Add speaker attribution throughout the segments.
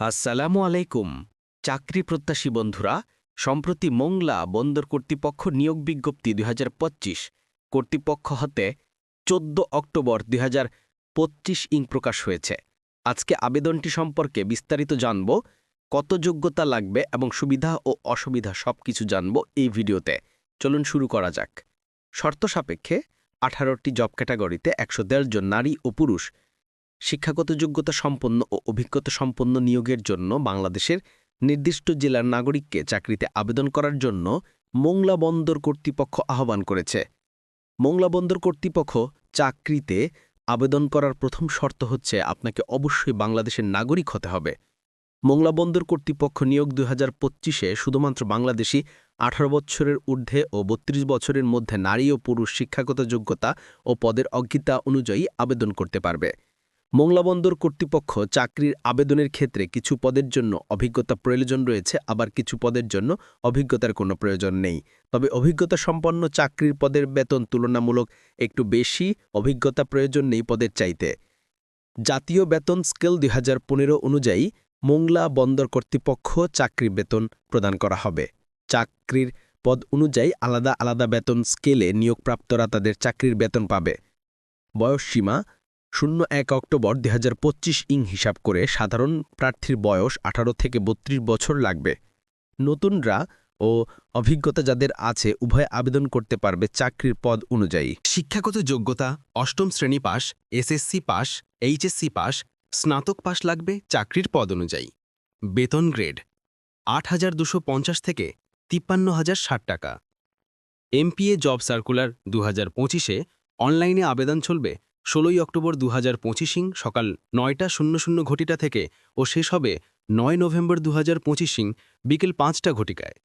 Speaker 1: আসসালামু আলাইকুম। চাকরি প্রত্যাশী বন্ধুরা, সম্প্রতি মোংলা বন্দর কর্তৃপক্ষ নিয়োগ বিজ্ঞপ্তি দুই হাজার পঁচিশ, কর্তৃপক্ষ হতে চোদ্দ অক্টোবর দুই ইং প্রকাশ হয়েছে। আজকে আবেদনটি সম্পর্কে বিস্তারিত জানব, কত যোগ্যতা লাগবে এবং সুবিধা ও অসুবিধা সবকিছু জানব এই ভিডিওতে। চলুন শুরু করা যাক। শর্ত সাপেক্ষে আঠারোটি জব ক্যাটাগরিতে একশো জন নারী ও পুরুষ শিক্ষাগত যোগ্যতা সম্পন্ন ও অভিজ্ঞতা সম্পন্ন নিয়োগের জন্য বাংলাদেশের নির্দিষ্ট জেলার নাগরিককে চাকরিতে আবেদন করার জন্য মোংলা বন্দর কর্তৃপক্ষ আহ্বান করেছে। মোংলা বন্দর কর্তৃপক্ষ চাকরিতে আবেদন করার প্রথম শর্ত হচ্ছে আপনাকে অবশ্যই বাংলাদেশের নাগরিক হতে হবে। মোংলা বন্দর কর্তৃপক্ষ নিয়োগ দুই হাজার পঁচিশে শুধুমাত্র বাংলাদেশি আঠারো বছরের ঊর্ধ্বে ও বত্রিশ বছরের মধ্যে নারী ও পুরুষ শিক্ষাগত যোগ্যতা ও পদের অজ্ঞতা অনুযায়ী আবেদন করতে পারবে। মোংলাবন্দর কর্তৃপক্ষ চাকরির আবেদনের ক্ষেত্রে কিছু পদের জন্য অভিজ্ঞতা প্রয়োজন রয়েছে, আবার কিছু পদের জন্য অভিজ্ঞতার কোনো প্রয়োজন নেই। তবে অভিজ্ঞতা সম্পন্ন চাকরির পদের বেতন তুলনামূলক একটু বেশি, অভিজ্ঞতা প্রয়োজন নেই পদের চাইতে। জাতীয় বেতন স্কেল দুই হাজার পনেরো অনুযায়ী মোংলা বন্দর কর্তৃপক্ষ চাকরির বেতন প্রদান করা হবে। চাকরির পদ অনুযায়ী আলাদা আলাদা বেতন স্কেলে নিয়োগপ্রাপ্তরা তাদের চাকরির বেতন পাবে। বয়সসীমা শূন্য এক অক্টোবর দু হাজার পঁচিশ ইং হিসাব করে সাধারণ প্রার্থীর বয়স আঠারো থেকে বত্রিশ বছর লাগবে। নতুনরা ও অভিজ্ঞতা যাদের আছে উভয় আবেদন করতে পারবে চাকরির পদ অনুযায়ী।
Speaker 2: শিক্ষাগত যোগ্যতা, অষ্টম শ্রেণি pass SSC pass HSC pass স্নাতক পাস লাগবে চাকরির পদ অনুযায়ী। বেতন গ্রেড, আট হাজার থেকে তিপ্পান্ন হাজার ষাট টাকা। এমপিএ জব সার্কুলার দু হাজার অনলাইনে আবেদন চলবে ষোলোই অক্টোবর দু হাজার পঁচিশিং সকাল নয়টা শূন্য শূন্য ঘটিটা থেকে ও শেষ হবে নয় নভেম্বর দু হাজার পঁচিশিং বিকেল পাঁচটা ঘটিকায়।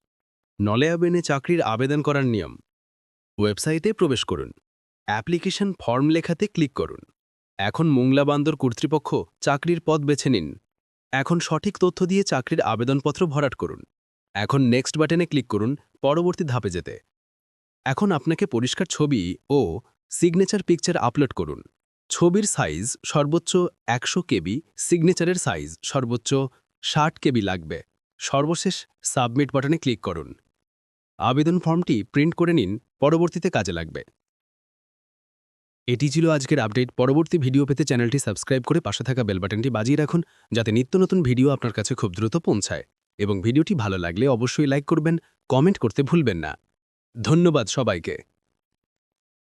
Speaker 2: নলে আবেনে চাকরির আবেদন করার নিয়ম। ওয়েবসাইটে প্রবেশ করুন। অ্যাপ্লিকেশন ফর্ম লেখাতে ক্লিক করুন। এখন মোংলা বান্দর কর্তৃপক্ষ চাকরির পদ বেছে নিন। এখন সঠিক তথ্য দিয়ে চাকরির আবেদনপত্র ভরাট করুন। এখন নেক্সট বাটনে ক্লিক করুন পরবর্তী ধাপে যেতে। এখন আপনাকে পরিষ্কার ছবি ও সিগনেচার পিকচার আপলোড করুন। ছবির সাইজ সর্বোচ্চ একশো কেবি সিগনেচারের সাইজ সর্বোচ্চ ষাট কেবি লাগবে। সর্বশেষ সাবমিট বাটনে ক্লিক করুন। আবেদন ফর্মটি প্রিন্ট করে নিন, পরবর্তীতে কাজে লাগবে। এটি ছিল আজকের আপডেট পরবর্তী ভিডিও পেতে চ্যানেলটি সাবস্ক্রাইব করে পাশে থাকা বেল বাটনটি বাজিয়ে রাখুন, যাতে নিত্য নতুন ভিডিও আপনার কাছে খুব দ্রুত পৌঁছায়। এবং ভিডিওটি ভালো লাগলে অবশ্যই লাইক করবেন কমেন্ট করতে ভুলবেন না। ধন্যবাদ সবাইকে।